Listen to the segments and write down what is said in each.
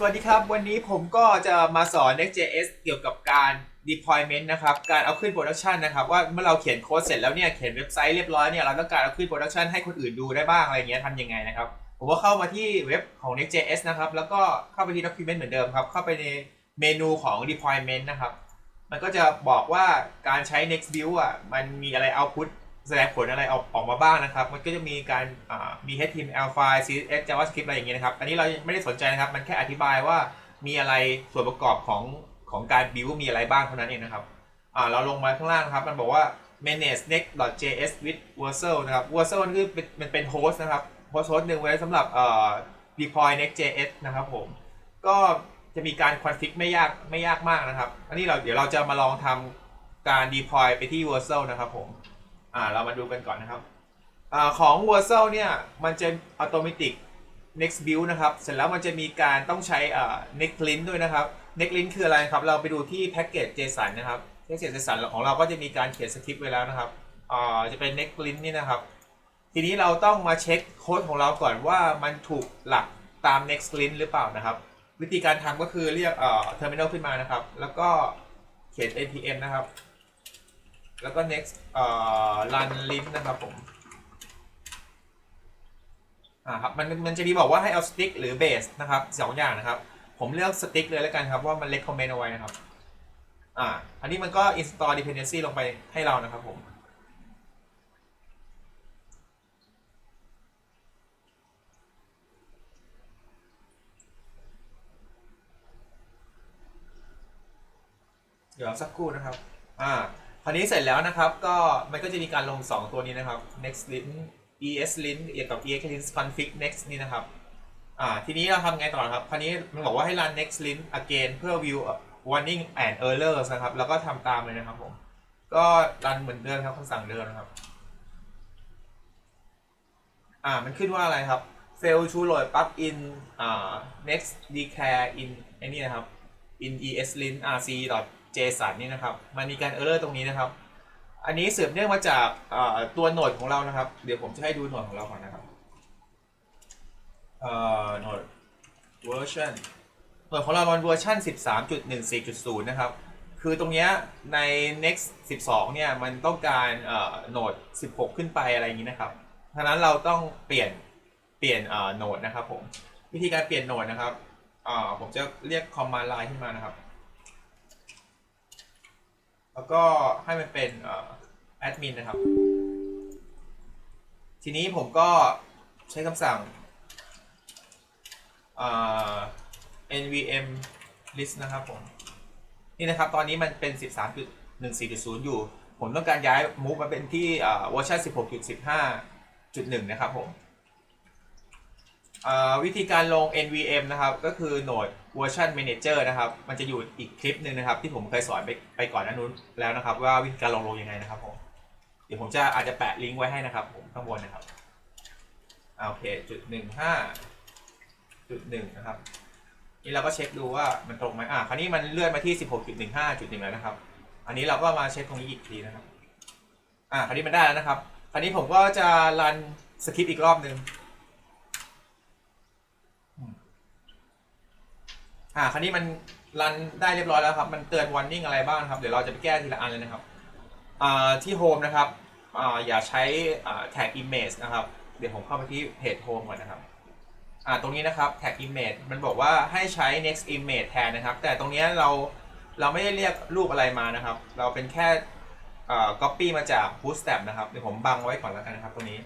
สวัสดีครับ วันนี้ผมก็จะมาสอน Next.js เกี่ยวกับการ deployment นะครับ การเอาขึ้น production นะครับ ว่าเมื่อเราเขียนโค้ดเสร็จแล้วเนี่ย เขียนเว็บไซต์เรียบร้อยเนี่ย เราต้องการเอาขึ้น production ให้คนอื่นดูได้บ้างอะไรเงี้ยทำยังไงนะครับ ผมก็เข้ามาที่เว็บของ Next.js นะครับ แล้วก็เข้าไปที่ document เหมือนเดิมครับ เข้าไปในเมนูของ deployment นะครับ มันก็จะบอกว่าการใช้ next view อะ มันมีอะไร output แสดงผลอะไรออกออกมาบ้างนะครับ มันก็จะมีการมี HTML file CSS JavaScript อะไรอย่างเงี้ยนะครับ อันนี้เราไม่ได้สนใจนะครับ มันแค่อธิบายว่ามีอะไรส่วนประกอบของของการ build มีอะไรบ้างเท่านั้นเองนะครับเราลงมาข้างล่างนะครับ มันบอกว่า manage next.js with Vercel นะครับ Vercel นี่คือมันเป็นโฮสต์นะครับโฮสต์โฮสต์หนึ่งไว้สำหรับ deploy next.js นะครับผม ก็จะมีการ config ไม่ยากไม่ยากมากนะครับ อันนี้เราเดี๋ยวเราจะมาลองทำการ deploy ไปที่ Vercel นะครับผม อ่าเรามาดูกันก่อนนะครับอ่าของ Vercel เนี่ยมันจะ automatic next build นะครับ เสร็จแล้วมันจะมีการต้องใช้อ่า next link ด้วยนะครับ next link คืออะไรครับ เราไปดูที่ package JSON นะครับ package JSON ของเราก็จะมีการเขียนสคริปต์ไว้แล้วนะครับอ่าจะเป็น next link นี่นะครับ ทีนี้เราต้องมาเช็คโค้ดของเราก่อนว่ามันถูกหลักตาม next link หรือเปล่านะครับ วิธีการทำก็คือเรียกเอ่อ terminal ขึ้นมานะครับ แล้วก็เขียน npm นะครับ แล้วก็ next เอ่อ run link นะครับผม อ่าครับ มันมันจะมีบอกว่าให้เอา stick หรือ base นะครับสองอย่างนะครับ ผมเลือก stick เลยแล้วกันครับว่ามัน recommend เอาไว้นะครับ อ่า อันนี้มันก็ install dependency ลงไปให้เรานะครับผมเดี๋ยวสักครู่นะครับ อ่า ราวนี้เสร็จแล้วนะครับ ก็มันก็จะมีการลง 2 ตัวนี้นะครับ next link es link เกี่ยวกับ ex link config next นี่นะครับ อ่า ทีนี้เราทำไงต่อครับ คราวนี้มันบอกว่าให้ run next link again เพื่อ view warning and errors นะครับ แล้วก็ทำตามเลยนะครับผม ก็รันเหมือนเดิมครับคำสั่งเดิมนะครับ อ่า มันขึ้นว่าอะไรครับ fail to load pub in อ่า next declare in ไอ้นี่นะครับ in eslint rc json นี่นะครับ มันมีการ error ตรงนี้นะครับ อันนี้สืบเนื่องมาจากตัวโหนดของเรานะครับ เดี๋ยวผมจะให้ดูโหนดของเราก่อนนะครับโหนด version โหนดของเรามันเวอร์ชัน13.14.0 นะครับ คือตรงนี้ใน next 12 เนี่ย มันต้องการโหนด 16 ขึ้นไปอะไรอย่างนี้นะครับฉะนั้นเราต้องเปลี่ยนเปลี่ยนโหนดนะครับผม วิธีการเปลี่ยนโหนดนะครับผมจะเรียก command line ขึ้นมานะครับ แล้วก็ให้มันเป็นแอดมินนะครับ ทีนี้ผมก็ใช้คำสั่ง nvm list นะครับผม นี่นะครับตอนนี้มันเป็น 13.14.0 อยู่ ผมต้องการย้าย move มาเป็นที่เวอร์ชัน16.15.1 นะครับผม วิธีการลง NVM นะครับ ก็คือ Node Version Manager นะครับ มันจะอยู่อีกคลิปหนึ่งนะครับ ที่ผมเคยสอนไปไปก่อนหน้านู้นแล้วนะครับ ว่าวิธีการลงลงยังไงนะครับผมเดี๋ยวผมจะอาจจะแปะลิงก์ไว้ให้นะครับ ผมข้างบนนะครับโอเคจุดหนึ่งห้าจุดหนึ่งนะครับ นี่เราก็เช็คดูว่ามันตรงไหมอ่าคราวนี้มันเลื่อนมาที่16.15.1แล้วนะครับ อันนี้เราก็มาเช็คตรงนี้อีกทีนะครับ อ่าคราวนี้มันได้แล้วนะครับ คราวนี้ผมก็จะรันสคริปต์อีกรอบหนึ่ง อ่าคราวนี้มันรันได้เรียบร้อยแล้วครับ มันเตือน warning อะไรบ้างครับ เดี๋ยวเราจะไปแก้ทีละอันเลยนะครับอ่าที่ home นะครับอ่าอย่าใช้อ่า tag image นะครับ เดี๋ยวผมเข้าไปที่เพจ home ก่อนนะครับอ่าตรงนี้นะครับ tag image มันบอกว่าให้ใช้ next image แทนนะครับ แต่ตรงนี้เราเราไม่ได้เรียกรูปอะไรมานะครับ เราเป็นแค่อ่า copy มาจาก bootstrap นะครับ เดี๋ยวผมบังไว้ก่อนแล้วกันนะครับ ตรงนี้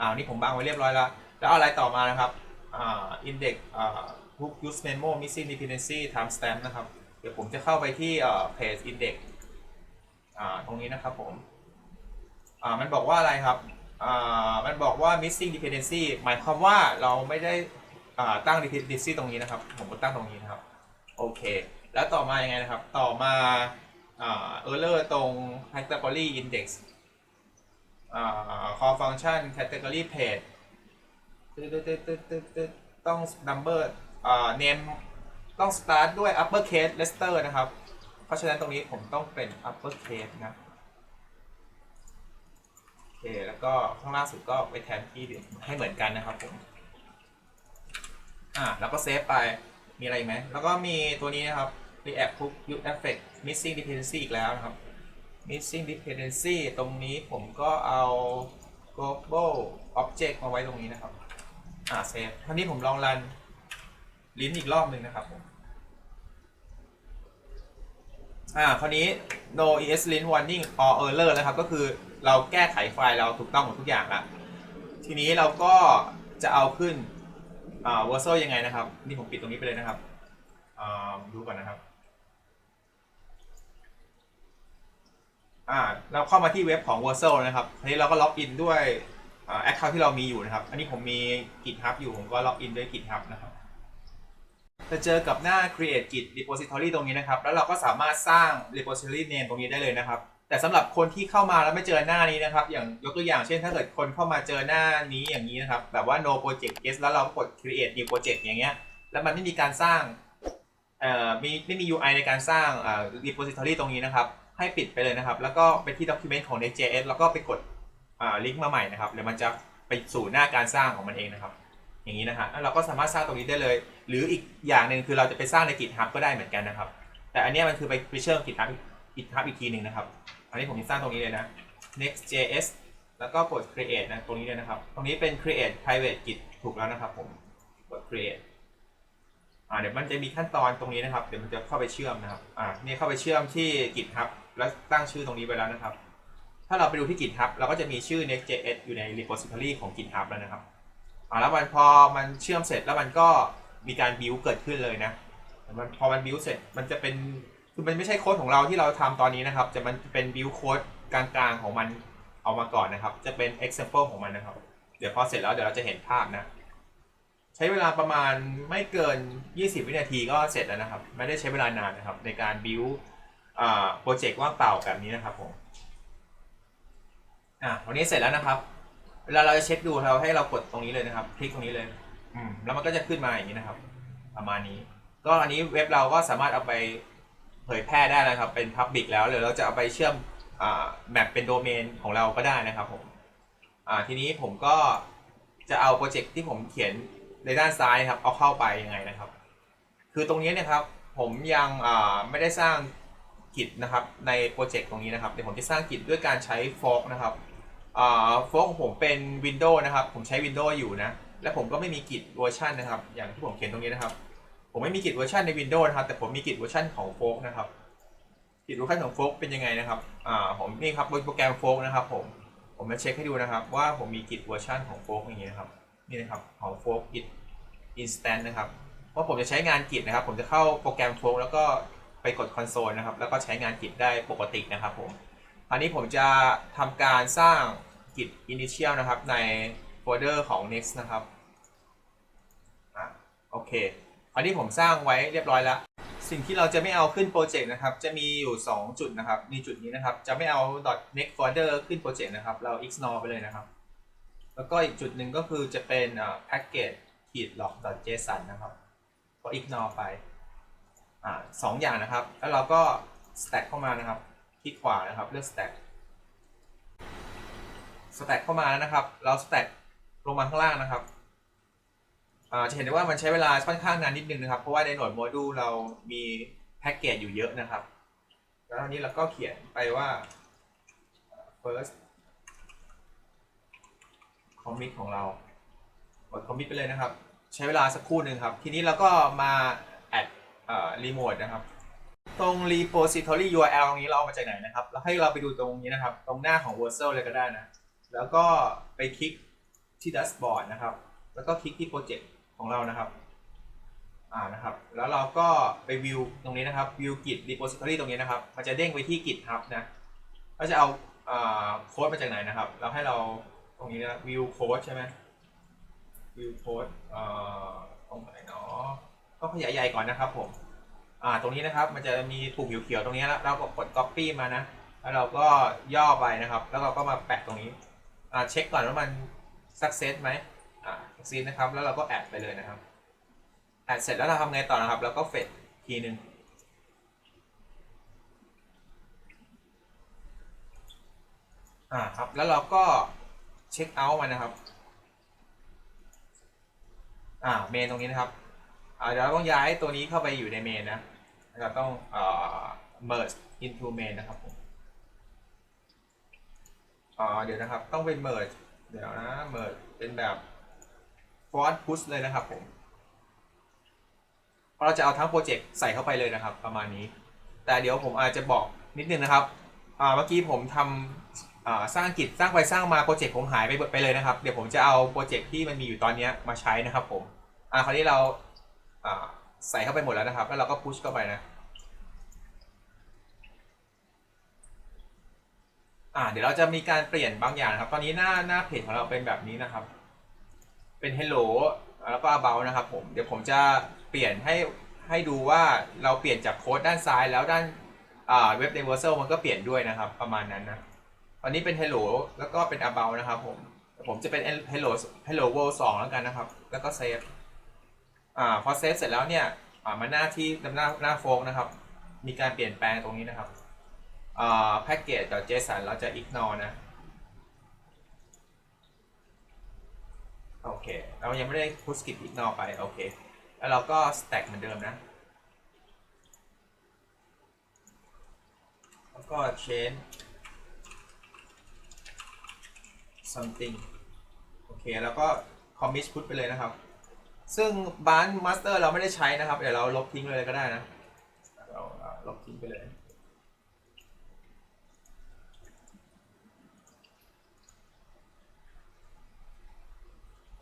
อ่านี่ผมบังไว้เรียบร้อยแล้ว แล้วอาอะไรต่อมานะครับอ่า index อ่า hook use memo missing dependency timestamp นะครับ เดี๋ยวผมจะเข้าไปที่เอ่อ page index อ่าตรงนี้นะครับผม อ่ามันบอกว่าอะไรครับ อ่ามันบอกว่า missing dependency หมายความว่าเราไม่ได้อ่าตั้ง dependency ตรงนี้นะครับ ผมก็ตั้งตรงนี้นะครับ โอเค แล้วต่อมายังไงนะครับ ต่อมาอ่า error ตรง category index อ่า call function category page ตึ๊ดตึ๊ด ตึ๊ดตึ๊ดตึ๊ดตึ๊ดต้อง number อ่า name ต้อง start ด้วย upper case letter นะครับ เพราะฉะนั้นตรงนี้ผมต้องเป็น upper case นะ โอเค แล้วก็ข้างล่างสุดก็ไปแทนที่ให้เหมือนกันนะครับผม อ่า แล้วก็เซฟไป มีอะไรไหม แล้วก็มีตัวนี้นะครับ React Hook Use Effect Missing Dependency อีกแล้วนะครับ Missing Dependency ตรงนี้ผมก็เอา global object มาไว้ตรงนี้นะครับ อ่า เซฟคราวนี้ผมลองรัน ลิ้นอีกรอบหนึ่งนะครับผมอ่าคราวนี้ no ESLint warning or error นะครับ ก็คือเราแก้ไขไฟล์เราถูกต้องหมดทุกอย่างละทีนี้เราก็จะเอาขึ้นอ่า Vercel ยังไงนะครับ นี่ผมปิดตรงนี้ไปเลยนะครับอ่าดูก่อนนะครับอ่าเราเข้ามาที่เว็บของ Vercel นะครับทีนี้เราก็ล็อกอินด้วยแอ่า account ที่เรามีอยู่นะครับ อันนี้ผมมี GitHub อยู่ผมก็ล็อกอินด้วย GitHub นะครับ จะเจอกับหน้า create git repository ตรงนี้นะครับ แล้วเราก็สามารถสร้าง repository name ตรงนี้ได้เลยนะครับ แต่สำหรับคนที่เข้ามาแล้วไม่เจอหน้านี้นะครับ อย่างยกตัวอย่างเช่น ถ้าเกิดคนเข้ามาเจอหน้านี้อย่างนี้นะครับ แบบว่า no project yes แล้วเราก็กด create new project อย่างเงี้ย แล้วมันไม่มีการสร้าง เอ่อ มีไม่มี UI ในการสร้างอ่า repository ตรงนี้นะครับ ให้ปิดไปเลยนะครับ แล้วก็ไปที่ document ของ Next.js แล้วก็ไปกดอ่าลิงก์มาใหม่นะครับเดี๋ยวมันจะไปสู่หน้าการสร้างของมันเองนะครับ อย่างนี้นะฮะแล้วเราก็สามารถสร้างตรงนี้ได้เลย หรืออีกอย่างหนึ่งคือเราจะไปสร้างใน GitHub ก็ได้เหมือนกันนะครับ แต่อันนี้มันคือไปไปเชื่อม GitHub GitHub อีกทีหนึ่งนะครับ อันนี้ผมจะสร้างตรงนี้เลยนะ next.js แล้วก็กด create นะตรงนี้เลยนะครับ ตรงนี้เป็น create private git ถูกแล้วนะครับผมกด create อ่าเดี๋ยวมันจะมีขั้นตอนตรงนี้นะครับ เดี๋ยวมันจะเข้าไปเชื่อมนะครับอ่านี่เข้าไปเชื่อมที่ GitHub แล้วตั้งชื่อตรงนี้ไปแล้วนะครับ ถ้าเราไปดูที่ GitHub เราก็จะมีชื่อ next.js อยู่ใน repository ของ GitHub แล้วนะครับ อ่าแล้วมันพอมันเชื่อมเสร็จแล้วมันก็มีการบิวเกิดขึ้นเลยนะมันพอมันบิวเสร็จมันจะเป็นคือมันไม่ใช่โค้ดของเราที่เราทำตอนนี้นะครับ จะมันเป็นบิวโค้ดกลางๆของมันเอามาก่อนนะครับ จะเป็น example ของมันนะครับ เดี๋ยวพอเสร็จแล้วเดี๋ยวเราจะเห็นภาพนะ ใช้เวลาประมาณไม่เกิน 20 วินาทีก็เสร็จแล้วนะครับ ไม่ได้ใช้เวลานานนะครับ ในการบิวอ่าโปรเจกต์ว่างเปล่าแบบนี้นะครับผมอ่าวันนี้เสร็จแล้วนะครับ เวลาเราจะเช็คดูเราให้เรากดตรงนี้เลยนะครับ คลิกตรงนี้เลย อืมแล้วมันก็จะขึ้นมาอย่างนี้นะครับ ประมาณนี้ ก็อันนี้เว็บเราก็สามารถเอาไปเผยแพร่ได้แล้วครับ เป็น Public แล้วหรือเราจะเอาไปเชื่อมอ่าแมปเป็นโดเมนของเราก็ได้นะครับผมอ่าทีนี้ผมก็จะเอาโปรเจกต์ที่ผมเขียนในด้านซ้ายครับ เอาเข้าไปยังไงนะครับ คือตรงนี้เนะครับ ผมยังอ่าไม่ได้สร้างกิจนะครับในโปรเจกต์ตรงนี้นะครับเดี๋ยวผมจะสร้างกิจด้วยการใช้ฟอกนะครับอ่า โฟล์ของผมเป็น Windows นะครับ ผมใช้ Windows อยู่นะ และผมก็ไม่มีกิจเวอร์ชันนะครับ อย่างที่ผมเขียนตรงนี้นะครับ ผมไม่มีกิจเวอร์ชันใน Windows นะครับ แต่ผมมีกิจเวอร์ชันของโฟล์นะครับ กิจเวอร์ชันของโฟล์เป็นยังไงนะครับ อ่า ผมนี่ครับบนโปรแกรมโฟล์นะครับ ผม ผมจะเช็คให้ดูนะครับ ว่าผมมีกิจเวอร์ชันของโฟล์อย่างนี้นะครับ นี่นะครับของโฟล์กิจ instant นะครับ ว่าผมจะใช้งานกิจนะครับ ผมจะเข้าโปรแกรมโฟล์แล้วก็ไปกดคอนโซลนะครับ แล้วก็ใช้งานกิจได้ปกตินะครับผม อันนี้ผมจะทำการสร้างกิจ initial นะครับในโฟลเดอร์ของ next นะครับอะโอเค อันนี้ผมสร้างไว้เรียบร้อยแล้ว สิ่งที่เราจะไม่เอาขึ้นโปรเจกต์นะครับ จะมีอยู่ 2 จุดนะครับ มีจุดนี้นะครับ จะไม่เอา .next folder ขึ้นโปรเจกต์นะครับ เรา ignore ไปเลยนะครับ แล้วก็อีกจุดหนึ่งก็คือจะเป็น package ขีด log json นะครับ ก็ ignore ไปอ่าสองอย่างนะครับ แล้วเราก็ stack เข้ามานะครับ คลิกขวานะครับ เลือก stack stack เข้ามาแล้วนะครับ เรา stack ลงมาข้างล่างนะครับจะเห็นได้ว่ามันใช้เวลาค่อนข้างนานนิดนึงนะครับ เพราะว่าในหน่วยโมดูลเรามีแพ็กเกจอยู่เยอะนะครับ แล้วทีนี้เราก็เขียนไปว่า first commit ของเรากด commit ไปเลยนะครับ ใช้เวลาสักครู่หนึ่งครับ ทีนี้เราก็มา add remote นะครับ ตรง repository URL ตรงนี้เราเอามาจากไหนนะครับ แล้วให้เราไปดูตรงนี้นะครับ ตรงหน้าของ Vercel เลยก็ได้นะ แล้วก็ไปคลิกที่ dashboard นะครับ แล้วก็คลิกที่โปรเจกต์ของเรานะครับ อ่านะครับ แล้วเราก็ไปวิวตรงนี้นะครับ วิว git repository ตรงนี้นะครับ มันจะเด้งไปที่ github นะเราจะเอาโค้ดมาจากไหนนะครับแล้วให้เราตรงนี้นะ view code ใช่ไหม view code ตรงไหนเนาะก็ขยายใหญ่ก่อนนะครับผม อ่าตรงนี้นะครับมันจะมีปุ่มเขียวๆตรงนี้แล้วเราก็กด copy มานะแล้วเราก็ย่อไปนะครับ แล้วเราก็มาแปะตรงนี้อ่าเช็คก่อนว่ามัน success ไหมอ่า success นะครับ แล้วเราก็แอดไปเลยนะครับแอดเสร็จแล้วเราทำไงต่อนะครับ แล้วก็เฟดทีหนึ่งอ่าครับแล้วเราก็เช็คเอาท์มันนะครับอ่าเมนตรงนี้นะครับอ่าเดี๋ยวเราต้องย้ายตัวนี้เข้าไปอยู่ในเมนนะ เราต้องเอ่อ merge into main นะครับผมอ๋อเดี๋ยวนะครับ ต้องเป็น merge เดี๋ยวนะ merge เป็นแบบ forward push เลยนะครับผมเราจะเอาทั้งโปรเจกต์ใส่เข้าไปเลยนะครับ ประมาณนี้ แต่เดี๋ยวผมอาจจะบอกนิดนึงนะครับเมื่อกี้ผมทำสร้างกิจสร้างไปสร้างมาโปรเจกต์ผมหายไปไปเลยนะครับ เดี๋ยวผมจะเอาโปรเจกต์ที่มันมีอยู่ตอนนี้มาใช้นะครับผมอ่าคราวนี้เราา ใส่เข้าไปหมดแล้วนะครับ แล้วเราก็พุชเข้าไปนะ อ่า เดี๋ยวเราจะมีการเปลี่ยนบางอย่างนะครับ ตอนนี้หน้าหน้าเพจของเราเป็นแบบนี้นะครับ เป็น hello แล้วก็ about นะครับผม เดี๋ยวผมจะเปลี่ยนให้ให้ดูว่าเราเปลี่ยนจากโค้ดด้านซ้ายแล้วด้านอ่าเว็บ universal มันก็เปลี่ยนด้วยนะครับ ประมาณนั้นนะ ตอนนี้เป็น hello แล้วก็เป็น about นะครับผม ผมจะเป็น hello hello world 2 แล้วกันนะครับ แล้วก็ save อ่าพอ save เสร็จแล้วเนี่ยอ่ามาหน้าที่หน้าหน้าโฟกนะครับ มีการเปลี่ยนแปลงตรงนี้นะครับอ่า package.json เราจะ ignore นะโอเค เรายังไม่ได้ push skip ignore ไป โอเค แล้วเราก็ stack เหมือนเดิมนะ แล้วก็ change something โอเค แล้วก็ commit put ไปเลยนะครับ ซึ่งบ้าน master เราไม่ได้ใช้นะครับ เดี๋ยวเราลบทิ้งเลยก็ได้นะเราลบทิ้งไปเลย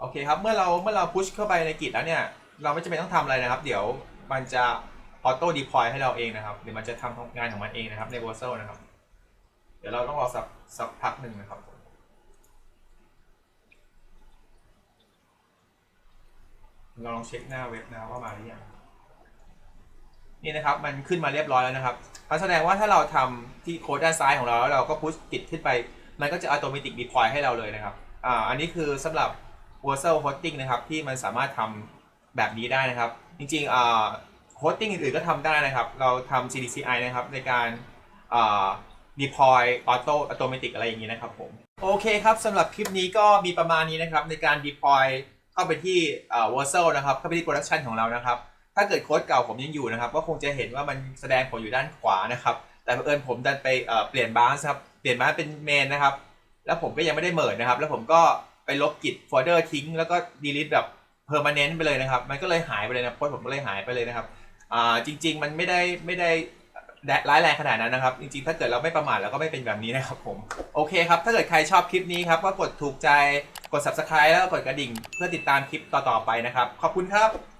โอเคครับ เมื่อเราเมื่อเราพุชเข้าไปในกิจแล้วเนี่ย เราไม่จำเป็นต้องทำอะไรนะครับ เดี๋ยวมันจะออโต้ดีพอยให้เราเองนะครับ เดี๋ยวมันจะทำงานของมันเองนะครับใน v o r s a l นะครับ เดี๋ยวเราต้องรอสักสักพักหนึ่งนะครับผม เราลองเช็คหน้าเว็บนะว่ามาหรือยังนี่นะครับมันขึ้นมาเรียบร้อยแล้วนะครับแสดงว่าถ้าเราทำที่โค้ดด้านซ้ายของเราแล้วเราก็พุชกิจขึ้นไป มันก็จะอัตโนมัติดีพอยให้เราเลยนะครับอ่าอันนี้คือสำหรับ v o r s a l Hosting นะครับที่มันสามารถทำแบบนี้ได้นะครับ จริงๆอ่า Hosting อื่นๆก็ทำได้นะครับ เราทำ CDCI นะครับในการอ่า deploy auto automatic อะไรอย่างนี้นะครับผมโอเคครับสำหรับคลิปนี้ก็มีประมาณนี้นะครับในการ deploy เข้าไปที่อ่า v o r s a l นะครับเข้าไปที่ production ของเรานะครับ ถ้าเกิดโค้ดเก่าผมยังอยู่นะครับ ก็คงจะเห็นว่ามันแสดงผลอยู่ด้านขวานะครับ แต่บังเอิญผมดันไปเอ่อเปลี่ยนบาสครับเปลี่ยนบาเป็นเมนนะครับ แล้วผมก็ยังไม่ได้เมิร์นะครับ แล้วผมก็ไปลบกิจโฟลเดอร์ทิ้ง แล้วก็ delete แบบ permanent ไปเลยนะครับ มันก็เลยหายไปเลยนะโค้ดผมก็เลยหายไปเลยนะครับอ่าจริง ๆ มันไม่ได้ไม่ได้ร้ายแรงขนาดนั้นนะครับ จริงๆ ถ้าเกิดเราไม่ประมาทเราก็ไม่เป็นแบบนี้นะครับผม โอเคครับ ถ้าเกิดใครชอบคลิปนี้ครับ ก็กดถูกใจ กด subscribe แล้วก็กดกระดิ่ง เพื่อติดตามคลิปต่อๆไปนะครับ ขอบคุณครับ